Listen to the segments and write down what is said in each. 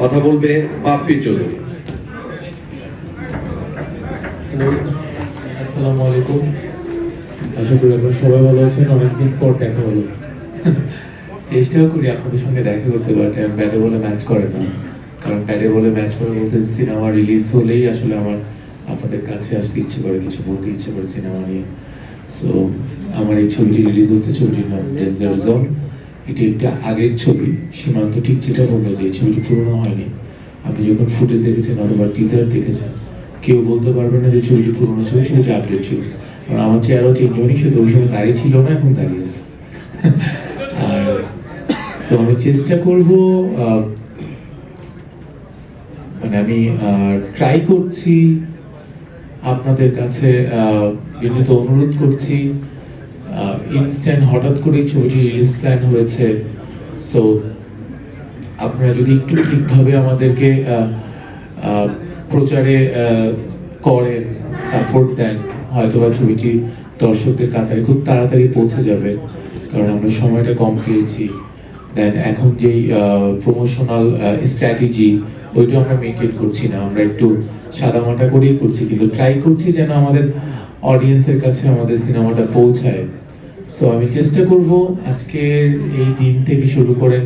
কথা বলবে বাপ্পি চৌধুরী। আসসালামু আলাইকুম। আশা করি আপনারা সবাই ভালো আছেন, অনেকদিন পর দেখা হলো। চেষ্টাও করি আপনাদের সঙ্গে দেখা করতে বাট ব্যাটে বলে ম্যাচ করে না। কারণ ব্যাটে বলে ম্যাচ করে বলতে সিনেমা রিলিজ হলেই আসলে আমার আপনাদের কাছে আসতে ইচ্ছে করে, কিছু বলতে ইচ্ছে করে সিনেমা নিয়ে। সো আমার এই ছবিটি রিলিজ হচ্ছে ছবিটির নাম ডেঞ্জার জোন এটি একটা আগের ছবি, সীমান্ত ঠিক যেটা বলল যে ছবিটি পুরনো হয়নি। আপনি যখন ফুটেজ দেখেছেন অথবা টিজার দেখেছেন, কেউ বলতে পারবে না যে ছবিটি পুরনো ছবি, ছবিটি আপডেট ছবি। কারণ আমার চেহারাও চেঞ্জ হয়নি শুধু ওই সময় দাঁড়িয়ে ছিল না, এখন দাঁড়িয়ে আছে। আর তো আমি চেষ্টা করব মানে আমি ট্রাই করছি, আপনাদের কাছে বিনীত অনুরোধ করছি। ইনস্ট্যান্ট হঠাৎ করে এই ছবিটি রিলিজ প্ল্যান হয়েছে সো আপনারা যদি একটু ঠিকভাবে আমাদেরকে প্রচারে করেন সাপোর্ট দেন, হয়তোবা ছবিটি দর্শকদের কাতারে খুব তাড়াতাড়ি পৌঁছে যাবে, কারণ আমরা সময়টা কম পেয়েছি। দেন এখন যেই প্রমোশনাল স্ট্র্যাটেজি ওইটা আমরা মেনটেন করছি না, আমরা একটু সাদামাটা করেই করছি, কিন্তু ট্রাই করছি যেন আমাদের অডিয়েন্সের কাছে আমাদের সিনেমাটা পৌঁছায়। সো আমি চেষ্টা করব আজকের এই দিন থেকে শুরু করে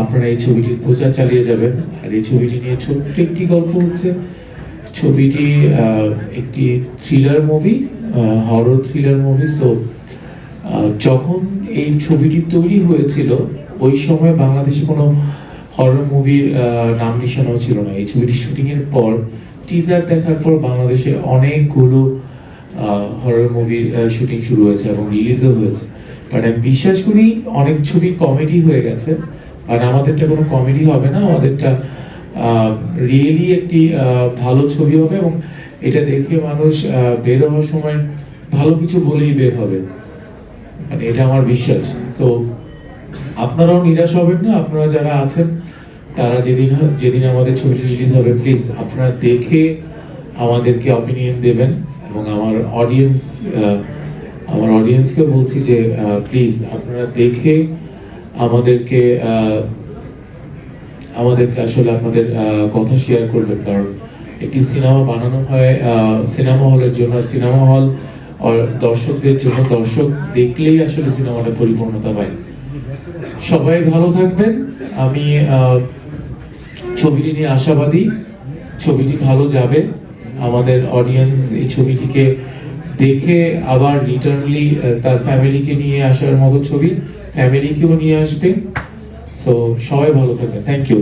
আপনারা এই ছবিটির প্রচার চালিয়ে যাবেন। আর এই ছবিটি নিয়ে ছোট্ট একটি গল্প হচ্ছে। ছবিটি একটি thriller movie horror thriller movie so যখন এই ছবিটি তৈরি হয়েছিল, ওই সময় বাংলাদেশে কোনো হরর মুভির নাম নিশানাও ছিল না। এই ছবিটি শুটিং এর পর টিজার দেখার পর বাংলাদেশে অনেকগুলো হরর মুভির শুটিং শুরু হয়েছে এবং রিলিজও হয়েছে। বাট আমি বিশ্বাস করি অনেক ছবি কমেডি হয়ে গেছে। আর আমাদেরটা কোনো কমেডি হবে না, আমাদেরটা রিয়েলি একটি ভালো ছবি হবে এবং এটা দেখে মানুষ বের হওয়ার সময় ভালো কিছু বলেই বের হবে। মানে এটা আমার বিশ্বাস। সো আপনারাও নিরাশ হবেন না, আপনারা যারা আছেন, তারা যেদিন যেদিন আমাদের ছবিটি রিলিজ হবে প্লিজ আপনারা দেখে আমাদেরকে অপিনিয়ন দেবেন। এবং আমার অডিয়েন্স আমার অডিয়েন্সকে বলছি যে প্লিজ আপনারা দেখে আমাদেরকে আমাদেরকে আসলে আপনাদের কথা শেয়ার করবেন। কারণ একটি সিনেমা বানানো হয় সিনেমা হলের জন্য সিনেমা হল দর্শকদের জন্য, দর্শক দেখলেই আসলে সিনেমাটা পরিপূর্ণতা পায়। সবাই ভালো থাকবেন। আমি ছবিটি নিয়ে আশাবাদী। ছবিটি ভালো যাবে। আমাদের অডিয়েন্স এই ছবিটিকে দেখে আবার রিটার্নলি তার ফ্যামিলিকে নিয়ে আসার মতো ছবি ফ্যামিলিকেও নিয়ে আসবে। সো সবাই ভালো থাকবে। Thank you